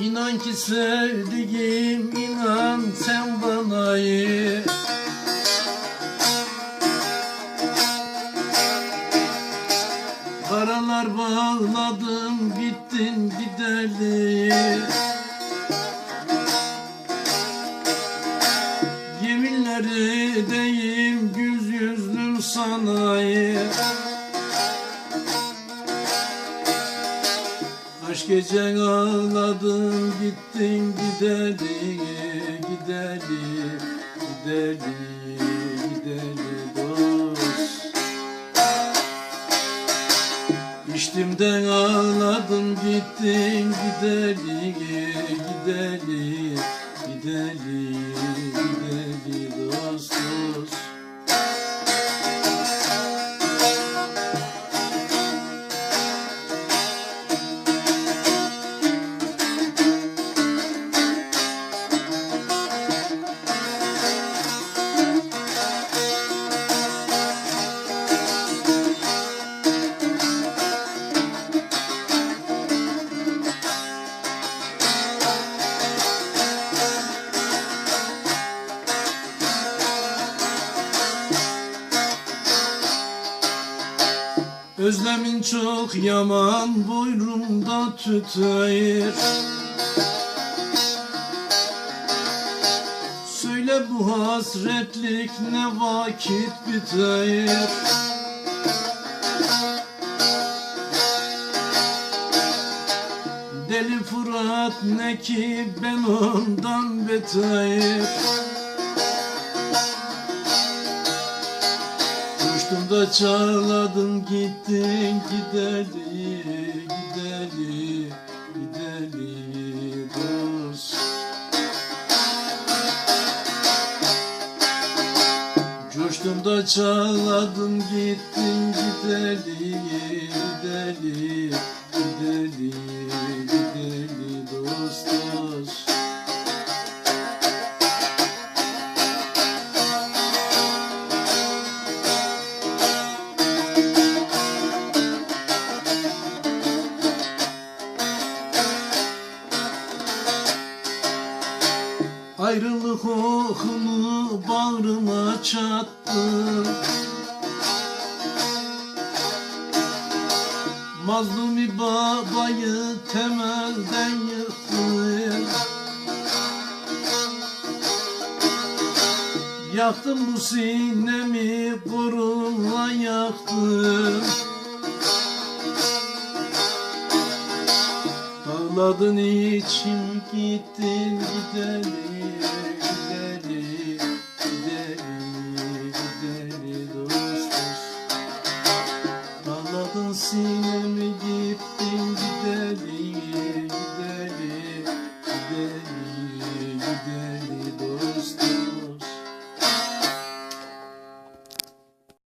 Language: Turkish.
İnan ki sevdiğim inan sen bana iyi Karalar bağladım gittin gideli Yeminleri edeyim güz yüzlüm sanayi Kaç gece ağladım gittin gideli gideli gideli gideli İçtimden ağladım gittin gideli gideli gideli Özlemin çok yaman buyrumda tüteyir. Söyle bu hasretlik ne vakit biteyir? Deli Fırat ne ki ben ondan beter Uçtum da çağladın gittin gideli gideli gideli dost. Coştum da çağladın gittin gideli gideli gideli Ayrılık okunu bağrıma çattı. Mazlumi babayı temelden yıktı. Yaktım bu sinemi kurunla yaktım Ağladın içim gittin gideli Gitmesine mi gittin gideli gideli gideli gideli doğru